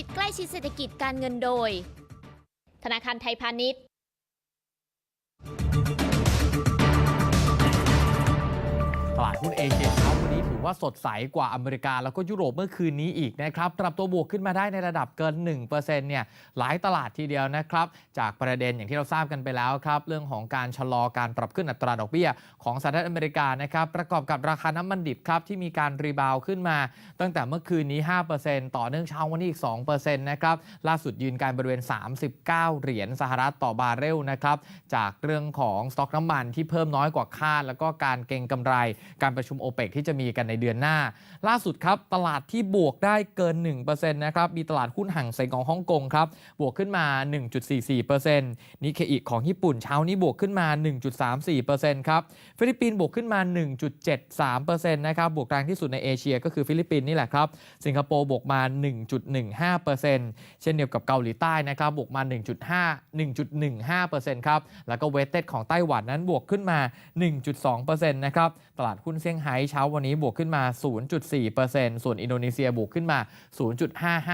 ิตใกล้ชิดเศรษฐกิจการเงินโดย ธนาคารไทยพาณิชย์ ลาดหุ้นเอเชียเช้าวันนี้ถือว่าสดใสกว่าอเมริกา แล้วก็ยุโรปเมื่อคืนนี้อีกนะครับปรับตัวบวกขึ้นมาได้ในระดับเกิน 1%เนี่ยหลายตลาดทีเดียวนะครับ จากประเด็นอย่างที่เราทราบกันไปแล้วครับ เรื่องของการชะลอการปรับขึ้นอัตราดอกเบี้ย ของสหรัฐอเมริกานะครับประกอบกับราคาน้ำมันดิบครับที่มีการรีบาวขึ้นมา ตั้งแต่เมื่อคืนนี้ 5%ต่อเนื่องเช้าวันนี้อีก 2%นะครับล่าสุดยืนการบริเวณ 39 เหรียญสหรัฐต่อบาร์เรลนะครับจากเรื่องของสต็อกน้ำมันที่เพิ่มน้อยกว่าคาดแล้วก็การเก็งกำไรการประชุมโอเปกที่จะมีกันในเดือนหน้า ล่าสุดครับตลาดที่บวกได้เกิน 1%นะครับมีตลาดหุ้นห่างเซงของฮ่องกงครับบวกขึ้นมา 1.44%นิเคอิของญี่ปุ่นเช้านี้บวกขึ้นมา 1.34%ครับฟิลิปปินส์บวกขึ้นมา 1.73%นะครับบวกกลางที่สุดในเอเชียก็คือฟิลิปปินส์นี่แหละครับสิงคโปร์บวกมา 1.15%เช่นเดียวกับเกาหลีใต้นะครับบวกมา 1.5 1.15%ครับแล้วก็เวสเต็ดของไต้หวันนั้นบวกขึ้นมา 1.2%นะครับตลาดหุ้นเซี่ยงไฮ้เช้าวันนี้บวกขึ้นมา 0.4%ส่วนอินโดนีเซียบวกขึ้นมา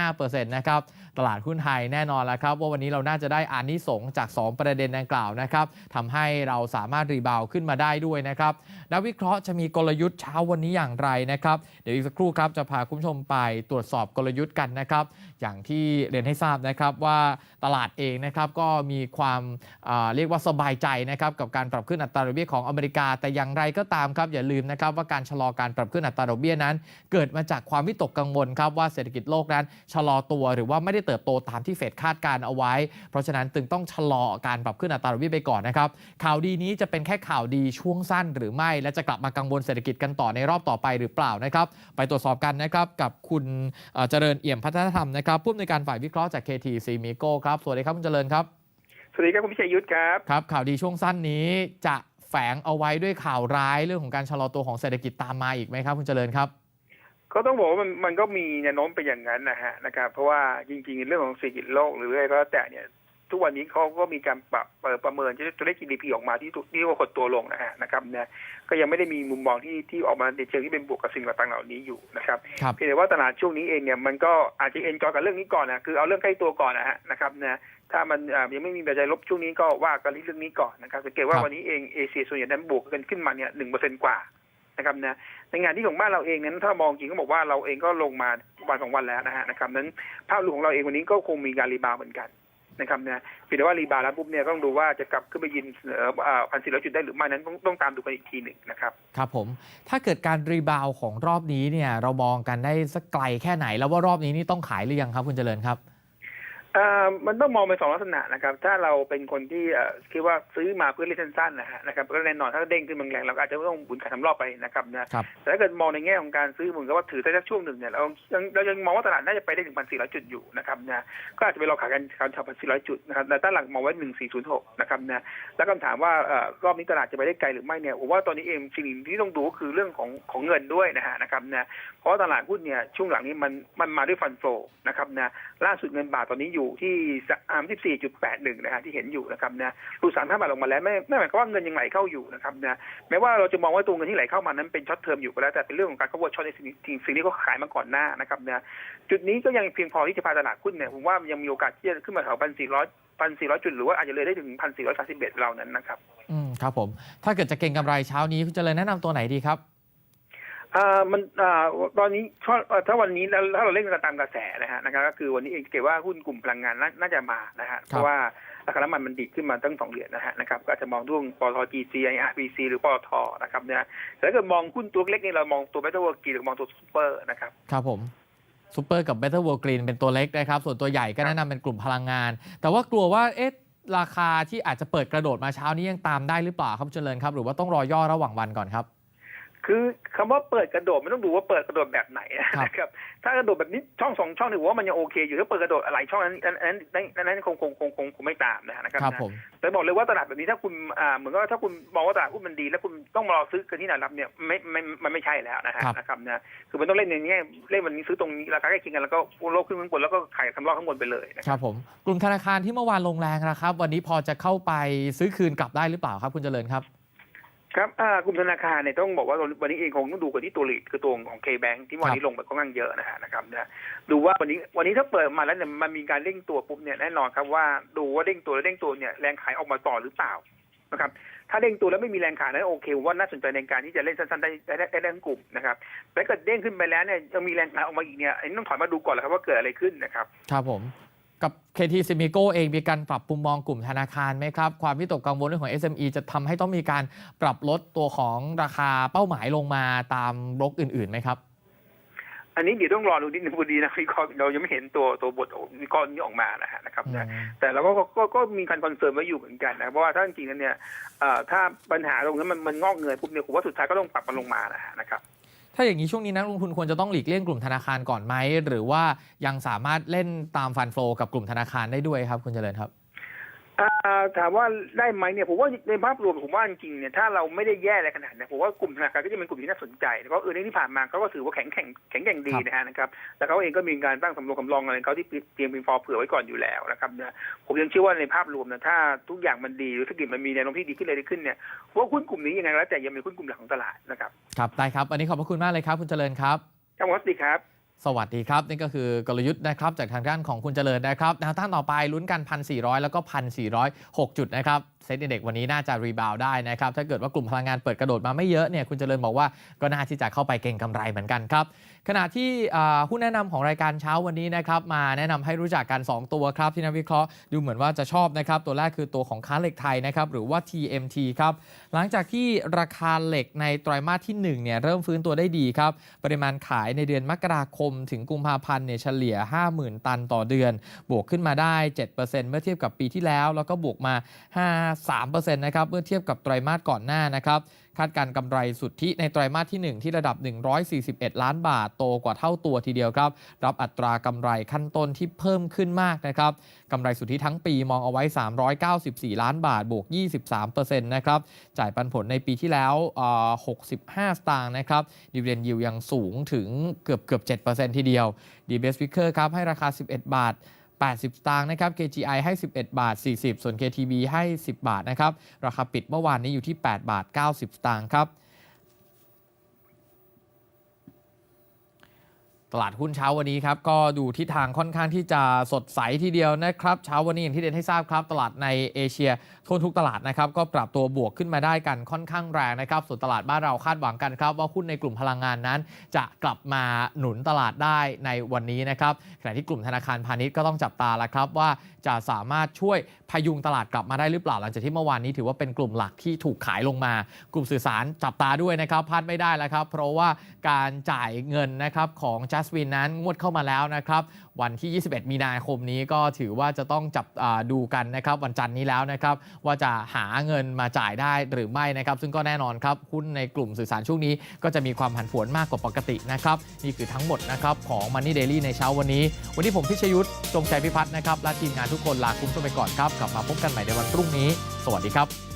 0.55%นะครับ ตลาดหุ้นไทยแน่นอนแล้วครับ ว่าวันนี้เราน่าจะได้อานิสงจาก 2 ประเด็นดังกล่าวนะครับทำให้เราสามารถรีบาวขึ้นมาได้ด้วยนะครับนักวิเคราะห์จะมีกลยุทธ์เช้าวันนี้อย่างไรนะครับ เดี๋ยวอีกสักครู่ครับจะพาคุณผู้ชมไปตรวจสอบกลยุทธ์กันนะครับ อย่างที่เรียนให้ทราบนะครับว่าตลาดเองนะครับก็มีความอ่าเรียกว่าสบายใจนะครับกับการปรับขึ้นอัตราดอกเบี้ยของอเมริกาแต่อย่างไรก็ตามครับอย่าลืมนะครับว่าการชะลอการปรับขึ้นอัตราดอกเบี้ยนั้น เกิดมาจากความวิตกกังวลครับว่าเศรษฐกิจโลกนั้นชะลอตัวหรือว่าไม่ได้เติบโตตามที่เฟดคาดการเอาไว้ เพราะฉะนั้นจึงต้องชะลอการปรับขึ้นอัตราดอกเบี้ยไปก่อนนะครับข่าวดีนี้จะเป็นแค่ข่าวดีช่วงสั้นหรือไม่ และจะกลับมากังวลเศรษฐกิจกันต่อในรอบต่อไปหรือเปล่านะครับไปตรวจสอบกันนะครับกับคุณเอ่อเจริญเอี่ยมพัฒนธรรมนะครับผู้อำนวยการฝ่ายวิเคราะห์จาก KTC m i c o ครับสวัสดีครับคุณเจริญครับสวัสดีครับคุณพิชัยยุทธครับครับข่าวดีช่วงสั้นนี้จะ แฝงเอาไว้ด้วยข่าวร้ายเรื่องของการชะลอตัวของเศรษฐกิจตามมาอีกไหมครับคุณเจริญครับ ก็ต้องบอกว่ามันมันก็มีแนวโน้มเป็นอย่างนั้นนะฮะนะครับ เพราะว่าจริงๆ เรื่องของเศรษฐกิจโลกหรืออะไรก็แล้วแต่เนี่ยทุกวันนี้เขาก็มีการปรับเอ่อประเมินตัวเลข GDP ออกมาที่ถูกที่ว่าหดตัวลงนะฮะนะครับเนี่ยก็ยังไม่ได้มีมุมมองที่ที่ออกมาในเชิงที่เป็นบวกกับสิ่งต่างๆเหล่านี้อยู่นะครับครับเพียงแต่ว่าตลาดช่วงนี้เองเนี่ยมันก็อาจจะเอ็นจอยกับเรื่องนี้ก่อนนะคือเอาเรื่องใกล้ตัวก่อนนะฮะนะครับนะ ถ้ามันอ่ายังไม่มีปัจจัยลบช่วงนี้ก็ว่ากันที่เรื่องนี้ก่อนนะครับสังเกตว่าครับวันนี้เองเอเชียส่วนใหญ่นั้นบวกกันขึ้นมาเนี่ยหนึ่งเปอร์เซ็นกว่านะครับนะในงานที่ของบ้านเราเองนั้นถ้ามองจริงก็บอกว่าเราเองก็ลงมาวันสองวันแล้วนะฮะนะครับนั้นภาพรวมของเราเองวันนี้ก็คงมีการรีบาวด์เหมือนกันนะครับนะเพียงแต่ว่ารีบาวด์แล้วปุ๊บเนี่ยก็ต้องดูว่าจะกลับขึ้นไปยืนเหนือพันสี่ร้อยจุดได้หรือไม่นั้นต้องต้องตามดูกันอีกทีหนึ่งนะครับครับผมถ้าเกิดการรีบาวด์ของรอบนี้เนี่ยเรามองกันได้สักไกลแค่ไหนแล้วว่ารอบนี้นี่ต้องขายหรือยังครับคุณเจริญครับเอ่อ มันต้องมองเป็นสองลักษณะนะครับ ถ้าเราเป็นคนที่เอ่อคิดว่าซื้อมาเพื่อเล่นสั้นๆนะฮะนะครับก็แน่นอนถ้าเด้งขึ้นบางแรงเราก็อาจจะต้องบุญขายทำรอบไปนะครับนะครับแต่ถ้าเกิดมองในแง่ของการซื้อเหมือนกับว่าถือได้สักช่วงหนึ่งเนี่ยเรายังเรายังมองว่าตลาดน่าจะไปได้ถึงพันสี่ร้อยจุดอยู่นะครับนะก็อาจจะไปรอขายกันการชาวพันสี่ร้อยจุดนะครับแต่ตั้งหลักมองไว้หนึ่งสี่ศูนย์หกนะครับนะแล้วคำถามว่าเอ่อรอบนี้ตลาดจะไปได้ไกลหรือไม่เนี่ยผมว่าตอนนี้เองสิ่งที่ต้องดูก็คือเรื่องของของเงินด้วยนะฮะนะครับนะเพราะว่าตลาดหุ้นเนี่ยช่วงหลังนี้มันมันมาด้วยฟันโฟนะครับนะล่าสุดเงินบาทตอนนี้อยู่ที่สามสิบสี่จุดแปดหนึ่งนะฮะที่เห็นอยู่นะครับนะรูสามห้าบาทลงมาแล้วไม่ไม่หมายความว่าเงินยังไหลเข้าอยู่นะครับนะแม้ว่าเราจะมองว่าตัวเงินที่ไหลเข้ามานั้นเป็นช็อตเทอมอยู่ก็แล้วแต่เป็นเรื่องของการขบวนช็อตในสิ่งที่สิ่งที่เขาขายมาก่อนหน้านะครับนะจุดนี้ก็ยังเพียงพอที่จะพาตลาดหุ้นเนี่ยผมว่ายังมีโอกาสที่จะขึ้นมาแถวพันสี่ร้อยพันสี่ร้อยจุดหรือว่าอาจจะเลยได้ถึงพันสี่ร้อยสามสิบเอ็ดเรานั้นนะครับอืมครับผมถ้าเกิดจะเก็งกำไรเช้านี้คุณเจริญแนะนำตัวไหนดีครับ อ่ามันอ่าตอนนี้ช่วงเอ่อถ้าวันนี้แล้วถ้าเราเล่นกันตามกระแสนะฮะนะครับก็คือวันนี้เองเกตว่าหุ้นกลุ่มพลังงานน่าน่าจะมานะฮะเพราะว่าราคาน้ำมันมันดีดขึ้นมาตั้งสองเหรียญนะฮะนะครับก็อาจจะมองด้วยปตท GC IRPC หรือปตทนะครับเนี่ยแต่ถ้าเกิดมองหุ้นตัวเล็กนี่เรามองตัวเบต้าเวิร์กีหรือมองตัวซูเปอร์นะครับครับผมซูเปอร์กับ Better World Green เป็นตัวเล็กนะครับ ส่วนตัวใหญ่ก็แนะนำเป็นกลุ่มพลังงาน แต่ว่ากลัวว่าเอ๊ะราคาที่อาจจะเปิดกระโดดมาเช้านี้ยังตามได้หรือเปล่าครับคุณเจริญครับ หรือว่าต้องรอย่อระหว่างวันก่อนครับ คือคำว่าเปิดกระโดดไม่ต้องดูว่าเปิดกระโดดแบบไหนนะครับ ถ้ากระโดดแบบนี้ช่องสองช่องถือว่ามันยังโอเค อยู่ถ้าเปิดกระโดดอะไรช่องนั้นนั้นนั้นนั้นนั้นคงคงคงคงคงไม่ตามนะนะครับครับนะผมแต่บอกเลยว่าตลาดแบบนี้ถ้าคุณอ่าเหมือนกับว่าถ้าคุณมองว่าตลาดหุ้นมันดี แล้วคุณต้องมารอซื้อกันที่ไหนรับเนี่ยไม่ไม่มันไม่ใช่แล้วนะฮะครับนะครับนะคือมันต้องเล่นในแง่เล่นวันนี้ซื้อตรงนี้ราคาใกล้เคียงกันแล้วก็โลกขึ้นข้างบนแล้วก็ขายทำรอบข้างบนไปเลยนะคครับรับผมกลุ่มธนาคารที่เมื่อวานลงแรงนะครับ วันนี้พอจะเข้าไปซื้อคืนกลับได้หรือเปล่าครับ คุณเจริญครับ ครับกลุ่มธนาคารเนี่ยต้องบอกว่าวันนี้เองคงต้องดูกันที่ตัวลีดคือตัวของ K-Bank ที่วันนี้ลงไปค่อนข้างเยอะนะฮะนะครับนะดูว่าวันนี้วันนี้ถ้าเปิดมาแล้วเนี่ยมันมีการเด้งตัวปุ๊บเนี่ยแน่นอนครับว่าดูว่าเด้งตัวแล้วเด้งตัวเนี่ยแรงขายออกมาต่อหรือเปล่านะครับถ้าเด้งตัวแล้วไม่มีแรงขายนั้นโอเค ว่าน่าสนใจในการที่จะเล่นสั้นๆได้ได้ได้ได้ทั้งกลุ่มนะครับแต่เกิดเด้งขึ้นไปแล้วเนี่ยยังมีแรงขายออกมาอีกเนี่ยอันนี้ต้องถอยมาดูก่อนแหละครับว่าเกิดอะไรขึ้นนะครับ ครับผม กับ KT s i m i c o เองมีการปรับปรุงมองกลุ่มธนาคารไหมครับ ความวิตกกังวลเรื่องของ SME จะทำให้ต้องมีการปรับลดตัวของราคาเป้าหมายลงมาตามบล็อกอื่นๆไหมครับ อันนี้เดี๋ยวต้องรอดูนิดนึงพอดีนะวิเคราะห์เรายังไม่เห็นตัวตัวบทวิเคราะห์นี้ออกมานะฮะนะครับนะแต่เราก็ก็ก็ก็มีการคอนเซิร์นไว้อยู่เหมือนกันนะเพราะว่าถ้าจริงๆแล้วเนี่ยเอ่อถ้าปัญหาตรงนั้นมันมันงอกเงยปุ๊บเนี่ยผมว่าสุดท้ายก็ต้องปรับมันลงมานะฮะนะครับ ถ้าอย่างนี้ช่วงนี้นักลงทุนควรจะต้องหลีกเลี่ยงกลุ่มธนาคารก่อนไหมหรือว่ายังสามารถเล่นตามฟันโฟกับกลุ่มธนาคารได้ด้วยครับคุณเจริญครับ อ่าถามว่าได้ไหมเนี่ยผมว่าในภาพรวมผมว่าจริงเนี่ยถ้าเราไม่ได้แย่อะไรขนาดนั้ผมว่ากลุ่มธนาคารก็จะเป็นกลุ่มที่น่าสนใจแล้วก็เออในที่ผ่านมาเขาก็ถือว่าแข็งแข็งแข็งแกร่งดีนะฮะนะครับแล้วเขาเองก็มีการตั้งสำรองสำรองอะไรเขาที่เตรียมเป็นฟอร์เผื่อไว้ก่อนอยู่แล้วนะครับนะผมยังเชื่อว่าในภาพรวมนะถ้าทุกอย่างมันดีหรือธุรกิจมันมีแนวโน้มที่ดีขึ้นเลยดีขึ้นเนี่ยว่าหุ้นกลุ่มนี้ยังไงแล้วแต่ยังเป็นหุ้นกลุ่มหลักของตลาดนะครับครับได้ครับวันนี้ขอบพระคุณมากเลยครับ คุณเจริญครับครับสวัสดีครับ สวัสดีครับ นี่ก็คือกลยุทธ์นะครับจากทางด้านของคุณเจริญนะครับแนวต้านต่อไปลุ้นกัน 1,400 แล้วก็ 1,406 จุดนะครับ เซ็ตเด็กวันนี้น่าจะรีบาวได้นะครับ ถ้าเกิดว่ากลุ่มพลังงานเปิดกระโดดมาไม่เยอะเนี่ยคุณเจริญบอกว่าก็น่าที่จะเข้าไปเก่งกำไรเหมือนกันครับ ขณะที่หุ้นแนะนำของรายการเช้าวันนี้นะครับมาแนะนำให้รู้จักกัน 2 ตัวครับ ที่นักวิเคราะห์ดูเหมือนว่าจะชอบนะครับ ตัวแรกคือตัวของค้าเหล็กไทยนะครับหรือว่า TMT ครับหลังจากที่ราคาเหล็กในไตรมาสที่1เนี่ยเริ่มฟื้นตัวได้ดีครับปริมาณขายในเดือนมกราคม ถึงกุมภาพันธ์เนี่ยเฉลี่ย 50,000 ตันต่อเดือน บวกขึ้นมาได้ 7%เมื่อเทียบกับปีที่แล้ว แล้วก็บวกมา3%นะครับเมื่อเทียบกับไตรมาสก่อนหน้านะครับคาดการกำไรสุทธิในไตรมาสที่ 1 ที่ระดับ 141 ล้านบาท โตกว่าเท่าตัวทีเดียวครับ รับอัตรากำไรขั้นต้นที่เพิ่มขึ้นมากนะครับกำไรสุทธิทั้งปีมองเอาไว้ 394 ล้านบาท บวก 23%นะครับ จ่ายปันผลในปีที่แล้ว 65 สตางค์นะครับ ดิวเดนยิวยังสูงถึงเกือบเกือบ 7%ทีเดียว d b s w i c k e r ครับให้ราคา 11 บาท 80 สตางค์นะครับ KGI ให้ 11 บาท 40 ส่วน KTB ให้ 10 บาทนะครับ ราคาปิดเมื่อวานนี้อยู่ที่ 8 บาท 90 สตางค์ครับ ตลาดหุ้นเช้าวันนี้ครับก็ดูทิศทางค่อนข้างที่จะสดใสทีเดียวนะครับเช้าวันนี้อย่างที่เรียนให้ทราบครับตลาดในเอเชียทั่วทุกตลาดนะครับก็ปรับตัวบวกขึ้นมาได้กันค่อนข้างแรงนะครับส่วนตลาดบ้านเราคาดหวังกันครับ ว่าหุ้นในกลุ่มพลังงานนั้น จะกลับมาหนุนตลาดได้ในวันนี้นะครับขณะที่กลุ่มธนาคารพาณิชย์ก็ต้องจับตาแล้วครับว่า จะสามารถช่วยพยุงตลาดกลับมาได้หรือเปล่า หลังจากที่เมื่อวานนี้ถือว่าเป็นกลุ่มหลักที่ถูกขายลงมา กลุ่มสื่อสารจับตาด้วยนะครับพลาดไม่ได้แล้วครับ เพราะว่าการจ่ายเงินนะครับของจัส i n นั้นงวดเข้ามาแล้วนะครับวันที่ 21 มีนาคมนี้ก็ถือว่าจะต้องจับดูกันนะครับวันจันทร์นี้แล้วนะครับว่าจะหาเงินมาจ่ายได้หรือไม่นะครับ ซึ่งก็แน่นอนครับหุ้นในกลุ่มสื่อสารช่วงนี้ ก็จะมีความผันผวนมากกว่าปกตินะครับนี่คือทั้งหมดนะครับของ Money Daily ในเช้าวันนี้ วันนี้ผมพิชยุทธ์จงใจพิพัฒน์นะครับและทีมงานทุกคนลาคุณผู้ชมไปก่อนครับ กลับมาพบกันใหม่ในวันพรุ่งนี้ สวัสดีครับ